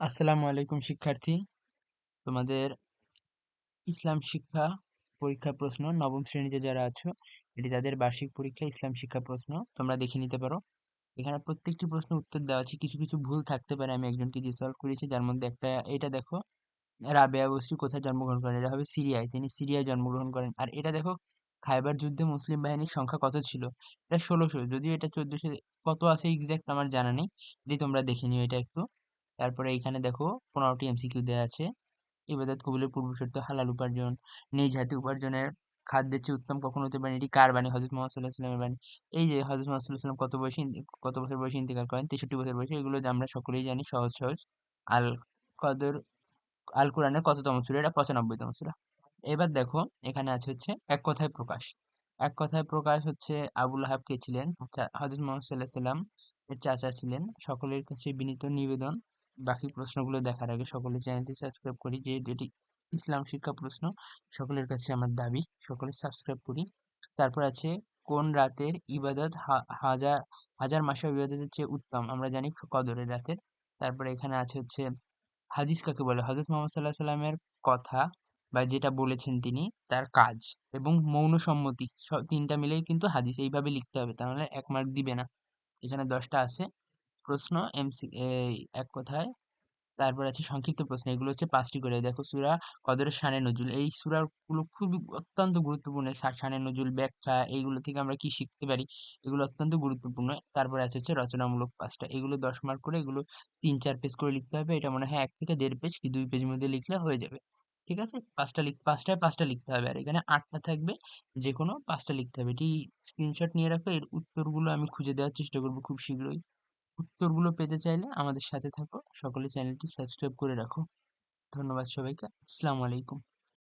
আসসালামু আলাইকুম, শিক্ষার্থী। তোমাদের ইসলাম শিক্ষা পরীক্ষা প্রশ্ন, নবম শ্রেণীতে যারা আছো, এটি তাদের বার্ষিক পরীক্ষা, ইসলাম শিক্ষা প্রশ্ন। তোমরা দেখে নিতে পারো। এখানে প্রত্যেকটি প্রশ্ন উত্তর দেওয়া আছে। কিছু কিছু ভুল থাকতে পারে, আমি একজনকে দিয়ে সলভ করেছি। যার মধ্যে একটা, এটা দেখো, রাবেয়া বস্রি কোথায় জন্মগ্রহণ করেন? এটা হবে সিরিয়ায়। তিনি সিরিয়ায় জন্মগ্রহণ করেন। আর এটা দেখো, খাইবার যুদ্ধে মুসলিম বাহিনীর সংখ্যা কত ছিল? এটা ষোলোশো। যদিও এটা চোদ্দশো, কত আছে এক্স্যাক্ট আমার জানা নেই। এটি তোমরা দেখে নিও এটা একটু। তারপরে এখানে দেখো পনেরোটি এমসিকিউ দেওয়া আছে। ইবাদত কবুলের পূর্বশর্ত হালাল উপার্জন, নিজ হাতে উপার্জনের খাদ্যের চেয়ে উত্তম কখন হতে পারে, এটি কার বাণী? হজরত মোহাম্মদ সাল্লাহ সাল্লামের বাণী। এই যে হজরত মোহাম্মদ সাল্লাহ সাল্লাম কত বয়সে কত বছর বয়সে ইন্তেকাল করেন? তেষট্টি বছর বয়সে। এগুলো আমরা সকলেই জানি সহজ সহজ। আল কদর, আল কোরআনের কততম সুরা? এটা পঁচানব্বইতম সুরা। এবার দেখো এখানে আছে হচ্ছে এক কথায় প্রকাশ। এক কথায় প্রকাশ হচ্ছে আবুল আহাব কে ছিলেন? হজরত মোহাম্মদ সাল্লাহ সাল্লাম এর চাচা ছিলেন। সকলের কাছে বিনীত নিবেদন। বাকি প্রশ্নগুলো দেখার আগে সকলের চ্যানেলটি সাবস্ক্রাইব করি যে এটি ইসলাম শিক্ষা প্রশ্ন, সকলের কাছে আমার দাবি, সকলে সাবস্ক্রাইব করি। তারপর আছে, কোন রাতের ইবাদত হাজার হাজার মাসের ইবাদতের চেয়ে উত্তম? আমরা জানি কদরের রাতের। তারপরে এখানে আছে হচ্ছে, হাদিস কাকে বলে? হজরত মোহাম্মদ সাল্লাহ সাল্লামের কথা বা যেটা বলেছেন তিনি, তার কাজ এবং মৌন সম্মতি সব তিনটা মিলেই কিন্তু হাদিস এইভাবে লিখতে হবে, তাহলে এক মার্ক দিবে না। এখানে দশটা আছে। প্রশ্ন এমসি এক কথায়। তারপর আছে সংক্ষিপ্ত প্রশ্ন, এগুলো হচ্ছে পাঁচটি করে। দেখো সুরা কদরের শানে নজুল, এই সুরাগুলো খুবই অত্যন্ত গুরুত্বপূর্ণ। শানে নজুল, ব্যাখ্যা, এইগুলো থেকে আমরা কি শিখতে পারি, এগুলো অত্যন্ত গুরুত্বপূর্ণ। তারপরে আছে হচ্ছে রচনামূলক পাঁচটা, এগুলো দশ মার্ক করে, এগুলো তিন চার পেজ করে লিখতে হবে। এটা মনে হয় এক থেকে দেড় পেজ কি দুই পেজের মধ্যে লিখলে হয়ে যাবে। ঠিক আছে? পাঁচটা লিখ, পাঁচটায় পাঁচটা লিখতে হবে। আর এখানে আটটা থাকবে যে কোনো পাঁচটা লিখতে হবে। এটি স্ক্রিনশট নিয়ে রাখো, এর উত্তরগুলো আমি খুঁজে দেওয়ার চেষ্টা করব খুব শীঘ্রই। উত্তরগুলো পেতে চাইলে আমাদের সাথে থাকো। সকলে চ্যানেলটি সাবস্ক্রাইব করে রাখো। ধন্যবাদ সবাইকে। আসসালামু আলাইকুম।